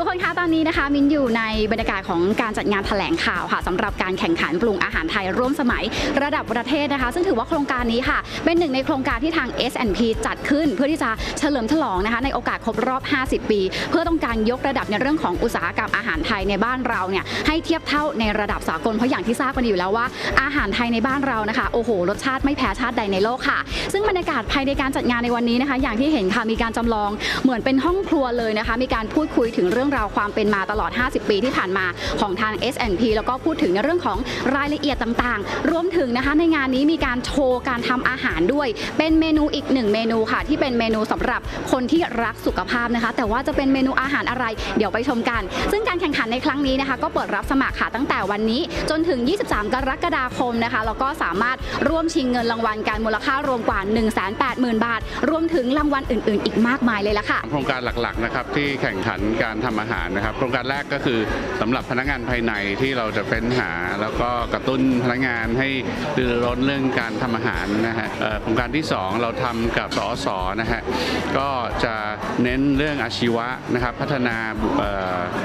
ทุกคนคะตอนนี้นะคะ มินอยู่ในบรรยากาศของการจัดงานแถลงข่าวค่ะสำหรับการแข่งขันปรุงอาหารไทยร่วมสมัยระดับประเทศนะคะ ซึ่งถือว่าโครงการนี้ค่ะ เป็นหนึ่งในโครงการที่ทาง S&P จัดขึ้น เพื่อที่จะเฉลิมฉลองนะคะ ในโอกาสครบรอบ 50 ปี เพื่อต้องการยกระดับในเรื่องของอุตสาหกรรมอาหารไทยในบ้านเราเนี่ยให้เทียบเท่าในระดับสากลเพราะอย่างที่ทราบกันอยู่แล้วว่า อาหารไทยในบ้านเรานะคะโอ้โหรสชาติไม่แพ้ชาติใดในโลกค่ะ ซึ่งบรรยากาศภายในการจัดงานในวันนี้นะคะ อย่างที่เห็นค่ะมีการจำลองเหมือนเป็นห้องครัวเลยนะคะ มีการพูดคุยถึงเรื่องราวความเป็นมาตลอด 50 ปีที่ผ่านมาของทาง S&P แล้วก็พูดถึงในเรื่องของรายละเอียดต่างๆ รวมถึงนะคะในงานนี้มีการโชว์การทำอาหารด้วย เป็นเมนูอีกหนึ่งเมนูค่ะ ที่เป็นเมนูสำหรับคนที่รักสุขภาพนะคะ แต่ว่าจะเป็นเมนูอาหารอะไร เดี๋ยวไปชมกัน ซึ่งการแข่งขันในครั้งนี้นะคะ ก็เปิดรับสมัครค่ะตั้งแต่วันนี้จนถึง 23 กรกฎาคมนะคะแล้วก็สามารถร่วมชิงเงินรางวัลการมูลค่ารวมกว่า 180,000 บาท รวมถึงรางวัลอื่น ๆ อีกมากมายเลยละค่ะโครงการหลักๆนะครับที่แข่งขันการททำอาหารนะครับ โครงการแรกก็คือสำหรับพนักงานภายในที่เราจะเฟ้นหา แล้วก็กระตุ้นพนักงานให้ดือร้นเรื่องการทำอาหารนะฮะโครงการที่ 2 เราทำกับสอสอนะฮะก็จะ เน้นเรื่องอาชีวะนะครับพัฒนา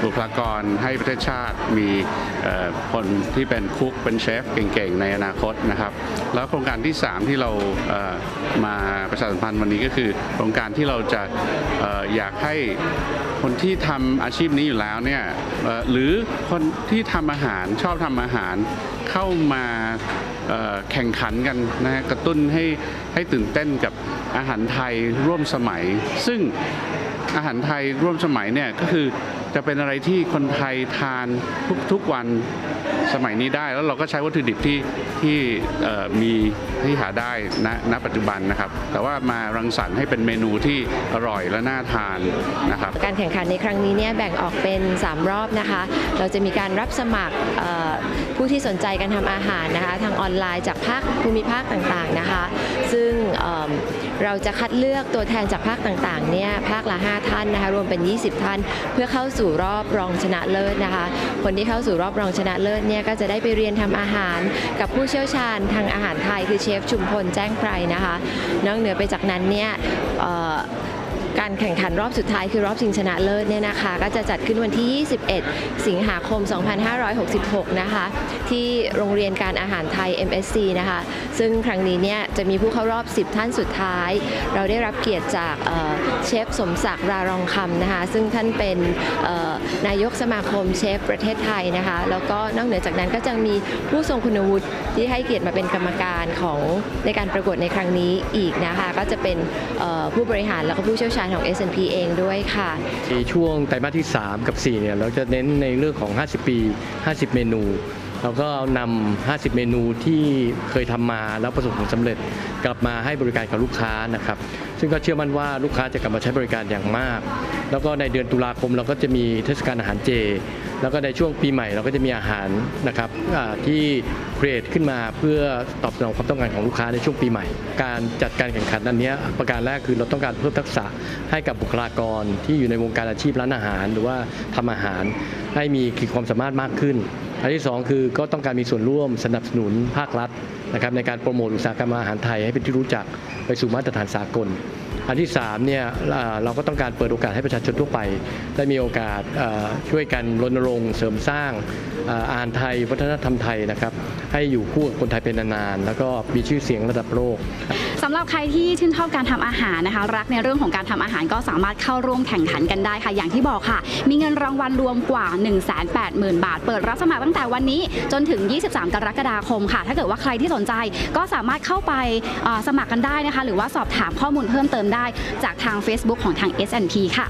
บุคลากรให้ประเทศชาติมีคนที่เป็นคุกเป็นเชฟเก่งๆ ในอนาคตนะครับ แล้วโครงการที่ 3 ที่เรามาประชาสัมพันธ์วันนี้ก็คือ โครงการที่เราจะออยากให้คนที่ทำอาชีพนี้อยู่แล้วเนี่ยหรือคนที่ทำอาหารชอบทำอาหารเข้ามา แข่งขันกันนะกระตุ้นให้ให้ตื่นเต้นกับอาหารไทยร่วมสมัย ซึ่งอาหารไทยร่วมสมัยเนี่ยก็คือจะเป็นอะไรที่คนไทยทานทุกๆวัน สมัยนี้ได้แล้วเราก็ใช้วัตถุดิบที่ที่มีที่หาได้ณณปัจจุบันนะครับ แต่ว่ามารังสรรค์ให้เป็นเมนูที่อร่อยและน่าทานนะครับ การแข่งขันในครั้งนี้เนี่ยแบ่งออกเป็น 3 รอบนะคะ เราจะมีการรับสมัครผู้ที่สนใจการทำอาหารนะคะ ทางออนไลน์จากภาคภูมิภาคต่างๆนะคะ ซึ่ง เราจะคัดเลือกตัวแทนจากภาคต่างๆเนี่ยภาคละ 5 ท่านนะคะรวมเป็น 20 ท่าน เพื่อเข้าสู่รอบรองชนะเลิศนะคะ คนที่เข้าสู่รอบรองชนะเลิศเนี่ยก็จะได้ไปเรียนทำอาหาร กับผู้เชี่ยวชาญทางอาหารไทยคือเชฟชุมพลแจ้งไพรนะคะนอกเหนือไปจากนั้นเนี่ย การแข่งขันรอบสุดท้ายคือรอบชิงชนะเลิศเนี่ยนะคะ ก็จะจัดขึ้นวันที่ 21 สิงหาคม 2566 นะคะ ที่โรงเรียนการอาหารไทย MSC นะคะ ซึ่งครั้งนี้เนี่ยจะมีผู้เข้ารอบ 10 ท่านสุดท้าย เราได้รับเกียรติจากเเชฟสมศักดิ์รารองคำนะคะ ซึ่งท่านเป็นนายกสมาคมเชฟประเทศไทยนะคะ แล้วก็นอกเหนือจากนั้นก็จะมีผู้ทรงคุณวุฒิที่ให้เกียรติมาเป็นกรรมการของในการประกวดในครั้งนี้อีกนะคะ ก็จะเป็นผู้บริหารแล้วก็ผู้เชี่ยวชาญของ S&P เองด้วยค่ะ ในช่วงไตรมาสที่ 3 กับ 4 เนี่ย เราจะเน้นในเรื่องของ 50 ปี 50 เมนู เราก็นำ 50 เมนูที่เคยทำมาแล้วประสบผลสำเร็จ กลับมาให้บริการกับลูกค้านะครับ ซึ่งก็เชื่อมั่นว่าลูกค้าจะกลับมาใช้บริการอย่างมาก แล้วก็ในเดือนตุลาคมเราก็จะมีเทศกาลอาหารเจ แล้วก็ในช่วงปีใหม่เราก็จะมีอาหารนะครับที่เครีเอทขึ้นมาเพื่อตอบสนองความต้องการของลูกค้าในช่วงปีใหม่ การจัดการแข่งขันอันเนี้ยประการแรกคือเราต้องการเพิ่มทักษะให้กับบุคลากรที่อยู่ในวงการอาชีพร้านอาหาร หรือว่าทำอาหารให้มีขีดความสามารถมากขึ้น อันที่สองคือก็ต้องการมีส่วนร่วมสนับสนุนภาครัฐนะครับในการโปรโมทอุตสาหกรรมอาหารไทยให้เป็นที่รู้จักไปสู่มาตรฐานสากล อันที่3เนี่ยเราก็ต้องการเปิดโอกาสให้ประชาชนทั่วไป ได้มีโอกาสช่วยกันรณรงค์เสริมสร้างอ่าหารไทยวัฒนธรรมไทยนะครับให้อยู่คู่กับคนไทยเป็นนานๆแล้วก็มีชื่อเสียงระดับโลกสำหรับใครที่ชื่นชอบการทำอาหารนะคะ รักในเรื่องของการทำอาหารก็สามารถเข้าร่วมแข่งขันกันได้ค่ะ อย่างที่บอกค่ะ มีเงินรางวัลรวมกว่า 180,000 บาท เปิดรับสมัครตั้งแต่วันนี้จนถึง 23 กรกฎาคมค่ะ ถ้าเกิดว่าใครที่สนใจก็สามารถเข้าไปสมัครกันได้นะคะ หรือว่าสอบถามข้อมูลเพิ่มเติมได้จากทาง Facebook ของทาง S&P ค่ะ